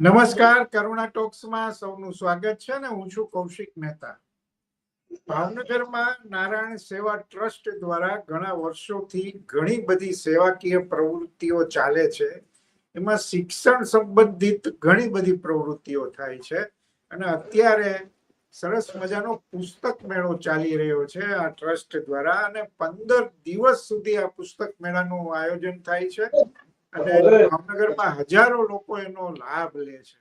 નમસ્કાર, કરુણા ટોક્સમાં સૌનું સ્વાગત છે ને હું છું કૌશિક મહેતા. ભાવનગરમાં નારાયણ સેવા ટ્રસ્ટ દ્વારા ઘણા વર્ષોથી ઘણી બધી સેવાકીય પ્રવૃત્તિઓ ચાલે છે. એમાં શિક્ષણ સંબંધિત ઘણી બધી પ્રવૃત્તિઓ થાય છે અને અત્યારે સરસ મજાનો પુસ્તક મેળો ચાલી રહ્યો છે આ ટ્રસ્ટ દ્વારા અને પંદર દિવસ સુધી આ પુસ્તક મેળાનું આયોજન થાય છે. અને ભાવનગરમાં હજારો લોકો એનો લાભ લે છે.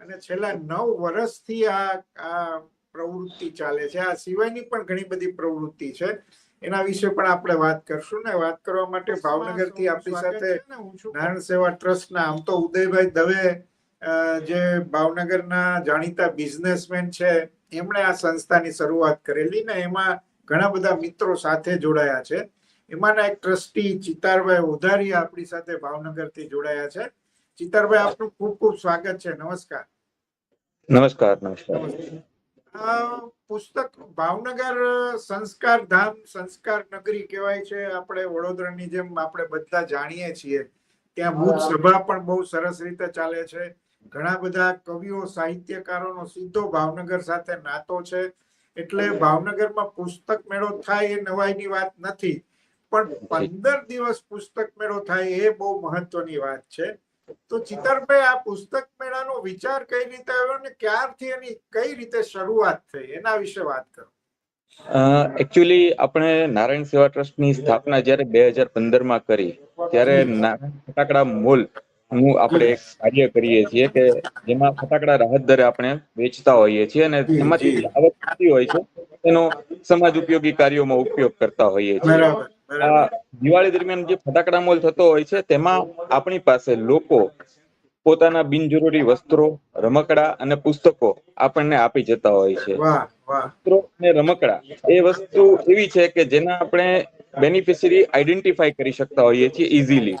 અને છેલ્લા નવ વર્ષથી આ આ પ્રવૃત્તિ ચાલે છે. આ સિવાયની પણ ઘણી બધી પ્રવૃત્તિ છે. એના વિશે પણ આપણે વાત કરશું ને. વાત કરવા માટે ભાવનગરથી આપણી સાથે નારાયણ સેવા ટ્રસ્ટના આમ તો ઉદયભાઈ દવે જે ભાવનગરના જાણીતા બિઝનેસમેન છે એમણે આ સંસ્થાની શરૂઆત કરેલી ને એમાં ઘણા બધા મિત્રો સાથે જોડાયા છે. એમાંના એક ટ્રસ્ટી ચિતારભાઈ ઉધારી આપણી સાથે ભાવનગરથી જોડાયા છે. ચિતારભાઈ આપનું ખૂબ ખૂબ સ્વાગત છે. નમસ્કાર. નમસ્કાર નમસ્કાર. પુસ્તક ભાવનગર સંસ્કાર ધામ સંસ્કાર નગરી કહેવાય છે. આપણે વડોદરાની જેમ આપણે બધા જાણીએ છીએ. ત્યાં ભૂત સભા પણ બહુ સરસ રીતે ચાલે છે. ઘણા બધા કવિઓ સાહિત્યકારોનો સીધો ભાવનગર સાથે નાતો છે. એટલે ભાવનગરમાં પુસ્તક મેળો થાય એ નવાઈની વાત નથી. પણ પંદર દિવસ પુસ્તક મેળો થાય એ બહુ મહત્વની વાત છે. તો ચિતરભાઈ આ પુસ્તક મેળાનો વિચાર કઈ રીતે આવ્યો ને ક્યારથી એની કઈ રીતે શરૂઆત થઈ? એના વિશે વાત કરો. એકચ્યુઅલી આપણે નારાયણ સેવા ટ્રસ્ટની સ્થાપના જ્યારે બે હજાર પંદરમાં કરી ત્યારે નારાયણ ફટાકડા મોલનું આપણે એક કાર્ય કરીએ છીએ કે જેમાં ફટાકડા રાહત દરે આપણે વેચતા હોઈએ છીએ અને એમાંથી આવક થતી હોય છે એનો સમાજ ઉપયોગી કાર્યોમાં ઉપયોગ કરતા હોઈએ છીએ. દિવાળી દરમિયાન જે ફટાકડા મોલ થતો હોય છે તેમાં આપણી પાસે લોકો પોતાના બિનજરૂરી વસ્ત્રો રમકડા અને પુસ્તકો આપણને આપી જતા હોય છે. વસ્ત્રો અને રમકડા એ વસ્તુ એવી છે કે જેના આપણે બેનિફિશરી આઈડેન્ટિફાઈ કરી શકતા હોઈએ છીએ ઇઝીલી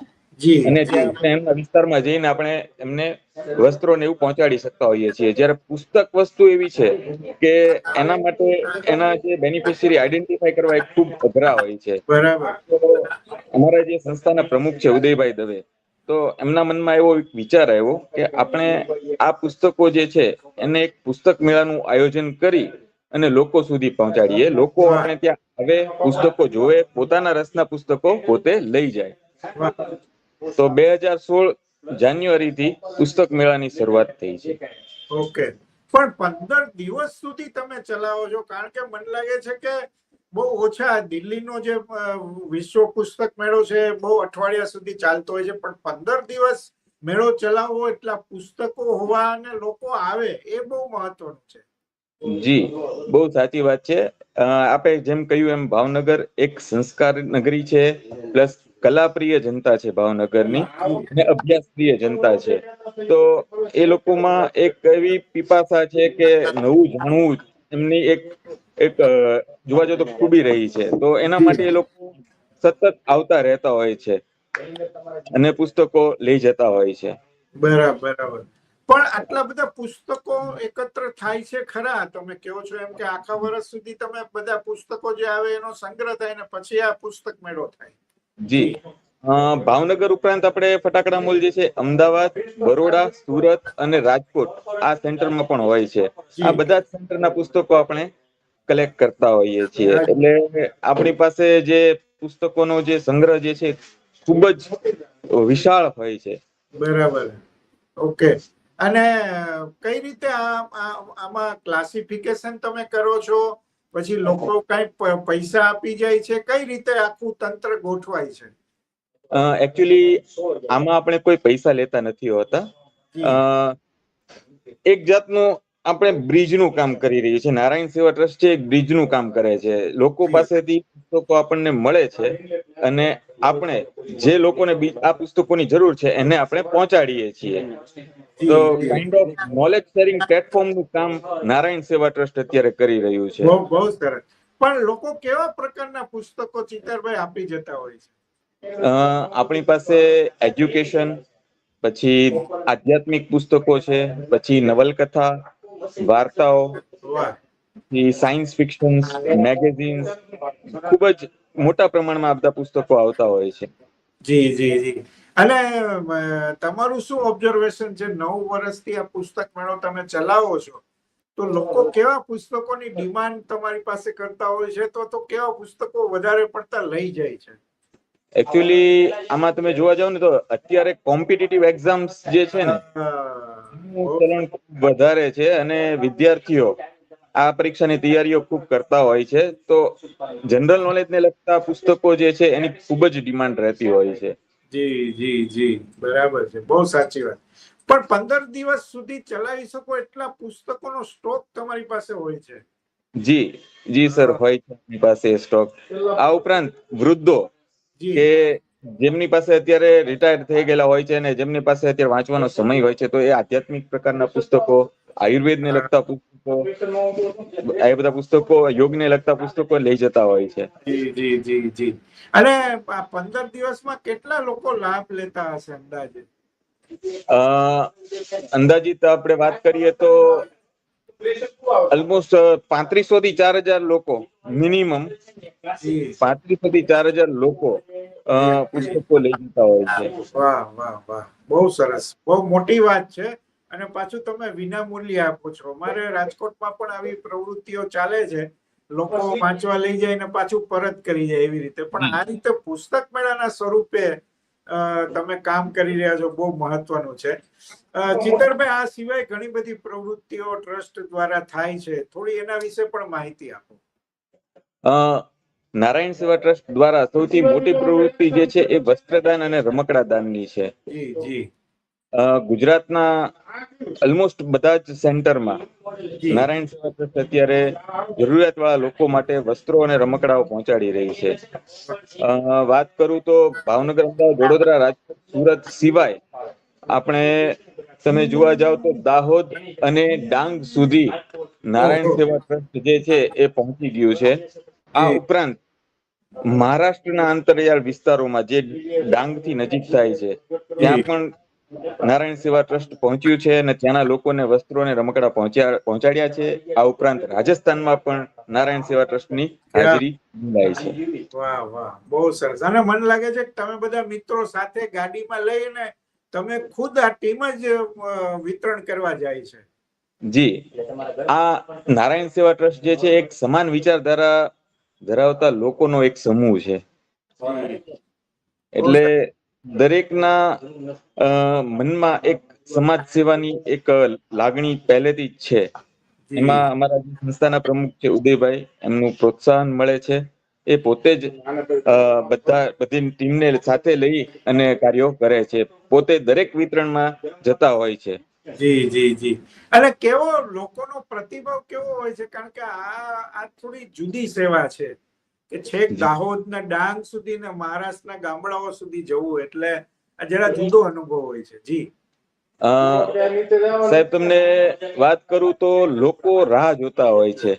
અને જે આપણે એમના વિસ્તારમાં જઈને આપણે એમને વસ્ત્રો ને એવું પહોંચાડી શકતા હોઈએ છીએ. જ્યારે પુસ્તક વસ્તુ એવી છે કે એના માટે એના જે બેનિફિશિયરી આઈડેન્ટિફાઈ કરવા એ ખૂબ અઘરા હોય છે. અમારા જે સંસ્થાના પ્રમુખ છે ઉદયભાઈ દવે તો એમના મનમાં એવો એક વિચાર આવ્યો કે આપણે આ પુસ્તકો જે છે એને એક પુસ્તક મેળાનું આયોજન કરી અને લોકો સુધી પહોંચાડીએ. લોકો આપણે ત્યાં હવે પુસ્તકો જોવે પોતાના રસના પુસ્તકો પોતે લઈ જાય. તો બે હજાર સોળ જાન્યુઆરી થી પુસ્તક મેળાની શરૂઆત થઈ છે. ઓકે. પણ પંદર દિવસ સુધી તમે ચલાવો છો કારણ કે મને લાગે છે કે બહુ ઓછા દિલ્હીનો જે વિશ્વ પુસ્તક મેળો છે બહુ અઠવાડિયા સુધી ચાલતો હોય છે પણ પંદર દિવસ મેળો ચલાવવો એટલા પુસ્તકો હોવા અને લોકો આવે એ બહુ મહત્વનું છે. જી બહુ સાચી વાત છે. આપણે જેમ કહ્યું એમ ભાવનગર એક સંસ્કાર નગરી છે પ્લસ કલાપ્રિય જનતા છે ભાવનગરની અને અભ્યાસપ્રિય જનતા છે. તો એ લોકોમાં એક એવી પીપાસા છે કે નવું જાણવું એમની એક એક જોવા જો તો ખૂબી રહી છે. તો એના માટે એ લોકો સતત આવતા રહેતા હોય છે અને પુસ્તકો લઈ જતા હોય છે. બરાબર બરાબર. પણ આટલા બધા પુસ્તકો એકત્ર થાય છે ખરા? તમે કહો છો એમ કે આખા વર્ષ સુધી તમે બધા પુસ્તકો જે આવે એનો સંગ્રહ થાય ને પછી આ પુસ્તક મેળો થાય. જી. ભાવનગર ઉપરાંત આપણે ફટાકડા મોલ જે છે, અમદાવાદ, બરોડા, સુરત અને રાજકોટ આ સેન્ટરમાં પણ હોય છે. આ બધા સેન્ટરના પુસ્તકો આપણે કલેક્ટ કરતા હોઈએ છીએ. એટલે આપણી પાસે જે પુસ્તકોનો જે સંગ્રહ જે છે, ખૂબ જ વિશાળ હોય છે. બરાબર. ઓકે. અને કઈ રીતે આ આમાં ક્લાસિફિકેશન તમે કરો છો? પછી લોકો કઈ પૈસા આપી જાય છે કઈ રીતે આખું તંત્ર ગોઠવાય છે? એકચ્યુઅલી આમાં આપણે કોઈ પૈસા લેતા નથી હોતા. અ, એક જાતનું આપણે બ્રિજનું કામ કરી રહ્યું છે. નારાયણ સેવા ટ્રસ્ટ છે એક બ્રિજનું કામ કરે છે. લોકો પાસેથી પુસ્તકો આપણને મળે છે અને આપણે જે લોકોને આ પુસ્તકોની જરૂર છે એને આપણે પહોંચાડીએ છીએ. તો કાઇન્ડ ઓફ નોલેજ શેરિંગ પ્લેટફોર્મનું કામ નારાયણ સેવા ટ્રસ્ટ અત્યારે કરી રહ્યું છે. બહુ સરસ. પણ લોકો કેવા પ્રકારના પુસ્તકો ચિતરભાઈ આપી જતા હોય છે? આપણી પાસે એજ્યુકેશન પછી આધ્યાત્મિક પુસ્તકો છે પછી નવલકથા વાર્તાઓ સાયન્સ ફિક્શન મેગેઝીન ખૂબ જ મોટા પ્રમાણમાં આ બધા પુસ્તકો આવતા હોય છે. જી જી જી. અને તમારું શું ઓબ્ઝર્વેશન છે? નવ વર્ષથી આ પુસ્તક મેળો તમે ચલાવો છો. તો લોકો કેવા પુસ્તકોની ડિમાન્ડ તમારી પાસે કરતા હોય છે? તો તો કેવા પુસ્તકો વધારે પડતા લઈ જાય છે? એકચ્યુઅલી આમાં તમે જોવા જાવ ને તો અત્યારે કોમ્પિટિટિવ એક્ઝામ્સ જે છે ને ચલણ વધારે છે અને વિદ્યાર્થીઓ આ પરીક્ષાની તૈયારીઓ ખૂબ કરતા હોય છે. તો જનરલ નોલેજને લગતા પુસ્તકો જે છે એની ખૂબ જ ડિમાન્ડ રહેતી હોય છે. જી જી જી. બરાબર છે. બહુ સાચી વાત. પણ પંદર દિવસ સુધી ચલાવી શકો એટલા પુસ્તકોનો સ્ટોક તમારી પાસે હોય છે. જી જી સર હોય છે પાસે સ્ટોક આ ઉપરાંત વૃદ્ધો કે જેમની પાસે અત્યારે રિટાયર થઈ ગયેલા હોય છે અને જેમની પાસે અત્યારે વાંચવાનો સમય હોય છે તો એ આધ્યાત્મિક પ્રકારના પુસ્તકો આયુર્વેદને લગતા પુસ્તકો આ બધા પુસ્તકો યોગને લગતા પુસ્તકો લઈ જતા હોય છે. જી જી જી જી. અને પંદર દિવસમાં કેટલા લોકો લાભ લેતા હશે અંદાજે? અ અંદાજિત આપણે વાત કરીએ તો ઓલમોસ્ટ પાંત્રીસો થી ચાર હજાર લોકો મિનિમમ પાંત્રીસો થી ચાર હજાર લોકો પુસ્તકો લઈ જતા હોય છે. વાહ વાહ વાહ. બહુ સરસ. બહુ મોટી વાત છે. અને પાછું તમે વિના મૂલ્ય આપો છો. અમારે રાજકોટમાં પણ આવી પ્રવૃત્તિઓ ચાલે છે. લોકો વાંચવા લઈ જાય ને પાછું પરત કરી જાય એવી રીતે. પણ આ રીતે પુસ્તક મેળાના સ્વરૂપે તમે કામ કરી રહ્યા છો બહુ મહત્વનું છે. ચિતરભાઈ આ સિવાય ઘણી બધી પ્રવૃત્તિઓ ટ્રસ્ટ દ્વારા થાય છે. થોડી એના વિશે પણ માહિતી આપો. અ, નારાયણ સેવા ટ્રસ્ટ દ્વારા સૌથી મોટી પ્રવૃત્તિ જે છે એ વસ્ત્રદાન અને રમકડા દાનની છે. જી જી. ગુજરાતના ઓલમોસ્ટ બધા જ સેન્ટરમાં નારાયણ સેવા ટ્રસ્ટ અત્યારે જરૂરિયાત વાળા લોકો માટે વસ્ત્રો અને રમકડાઓ પહોંચાડી રહી છે. વાત કરું તો ભાવનગર અમદાવાદ વડોદરા રાજકોટ સુરત સિવાય આપણે તમે જોવા જાવ તો દાહોદ અને ડાંગ સુધી નારાયણ સેવા ટ્રસ્ટ જે છે એ પહોંચી ગયું છે. આ ઉપરાંત મહારાષ્ટ્રના અંતરિયાળ વિસ્તારોમાં જે ડાંગથી નજીક થાય છે ત્યાં પણ નારાયણ સેવા ટ્રસ્ટ પહોંચ્યું છે અને ત્યાંના લોકોને વસ્ત્રો અને રમકડા પહોંચ્યા પહોંચાડ્યા છે. આ ઉપરાંત રાજસ્થાનમાં પણ નારાયણ સેવા ટ્રસ્ટની હાજરી નોંધાઈ છે. વાહ વાહ. બહુ સરસ. અને મને લાગે છે કે તમે બધા મિત્રો સાથે ગાડીમાં લઈને તમે ખુદ આ ટીમ જ વિતરણ કરવા જાય છે. જી. આ નારાયણ સેવા ટ્રસ્ટ જે છે એક સમાન વિચારધારા ધરાવતા લોકોનો એક સમૂહ છે. એટલે દરેકના મનમાં એક સમાજ સેવાની એક લાગણી પહેલેથી જ છે. એમાં અમારા સંસ્થાના પ્રમુખ છે ઉદયભાઈ એમનું પ્રોત્સાહન મળે છે. એ પોતે જ બધા બધી ટીમને સાથે લઈ અને કાર્યો કરે છે. પોતે દરેક વિતરણમાં જતા હોય છે. જી જી જી. અને કેવો લોકોનો પ્રતિભાવ કેવો હોય છે? કારણ કે આ આ થોડી જુદી સેવા છે. કે છેક દાહોદ ને ડાંગ સુધી ને મહારાષ્ટ્રના ગામડાઓ સુધી જવું એટલે આ જરા જુદો અનુભવ હોય છે. જી. સાહેબ તમને વાત કરું તો લોકો રાહ જોતા હોય છે.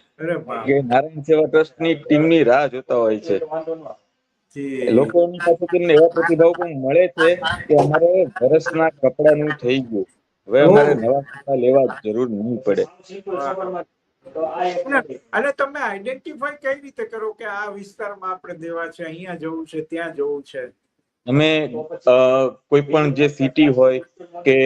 કે નારાયણ સેવા ટ્રસ્ટની ટીમની રાહ જોતા હોય છે. લોકો એની પાસે તેમને એવા પ્રતિભાવ પણ મળે છે કે અમારે વરસના કપડાનું થઈ ગયું. હવે અમારે નવા કપડા લેવા જરૂર નહીં પડે. અને- અને તમે આઈડેન્ટિફાઈ કઈ રીતે કરો કે આ વિસ્તારમાં આપણે દેવા છે અહીંયા જવું છે ત્યાં જવું છે? અમે કોઈ પણ જે સિટી હોય કે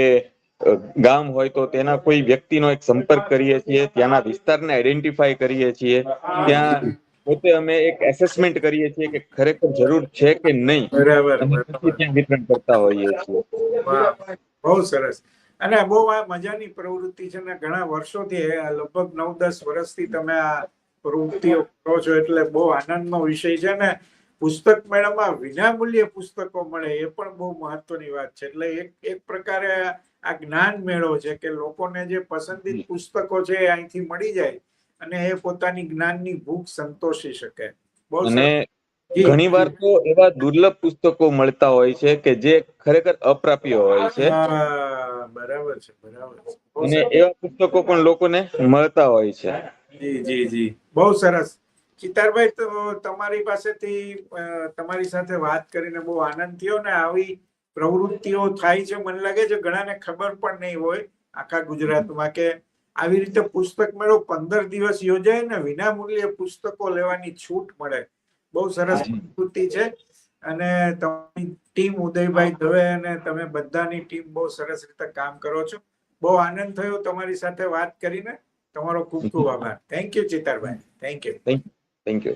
ગામ હોય તો તેના કોઈ વ્યક્તિનો એક સંપર્ક કરીએ છીએ ત્યાંના વિસ્તારને આઈડેન્ટિફાઈ કરીએ છીએ. ત્યાં પોતે અમે એક એસેસમેન્ટ કરીએ છીએ કે ખરેખર જરૂર છે કે નહીં. બરાબર ત્યાં વિતરણ કરતા હોઈએ છીએ. બહુ સરસ. અને બહુ આ મજાની પ્રવૃત્તિ છે ને ઘણા વર્ષોથી લગભગ નવ દસ વર્ષથી તમે આ પ્રવૃત્તિઓ કરો છો એટલે બહુ આનંદનો વિષય છે ને પુસ્તક મેળામાં વિનામૂલ્ય પુસ્તકો મળે એ પણ બહુ મહત્વની વાત છે. એટલે એક એક પ્રકારે આ જ્ઞાન મેળો છે કે લોકોને જે પસંદિત પુસ્તકો છે એ અહીંથી મળી જાય અને એ પોતાની જ્ઞાનની ભૂખ સંતોષી શકે. બહુ અને ઘણી વાર તો એવા દુર્લભ પુસ્તકો મળતા હોય છે કે જે ખરેખર અપ્રાપ્ય હોય છે. બરાબર છે બરાબર અને એવા પુસ્તકો પણ લોકોને મળતા હોય છે. જી જી જી. બહુ સરસ. ચિતારભાઈ તો તમારી પાસેથી તમારી સાથે વાત કરીને બહુ આનંદ થયો ને આવી પ્રવૃત્તિઓ થાય છે. મને લાગે છે ઘણાને ખબર પણ નહીં હોય આખા ગુજરાતમાં કે આવી રીતે પુસ્તક મેળો પંદર દિવસ યોજાય ને વિના મૂલ્યે પુસ્તકો લેવાની છૂટ મળે. બહુ સરસ પ્રવૃત્તિ છે. અને તમારી ટીમ ઉદયભાઈ દવે અને તમે બધાની ટીમ બહુ સરસ રીતે કામ કરો છો. બહુ આનંદ થયો તમારી સાથે વાત કરીને. તમારો ખૂબ ખૂબ આભાર. થેન્ક યુ ચિતારભાઈ થેન્ક યુ થેન્ક યુ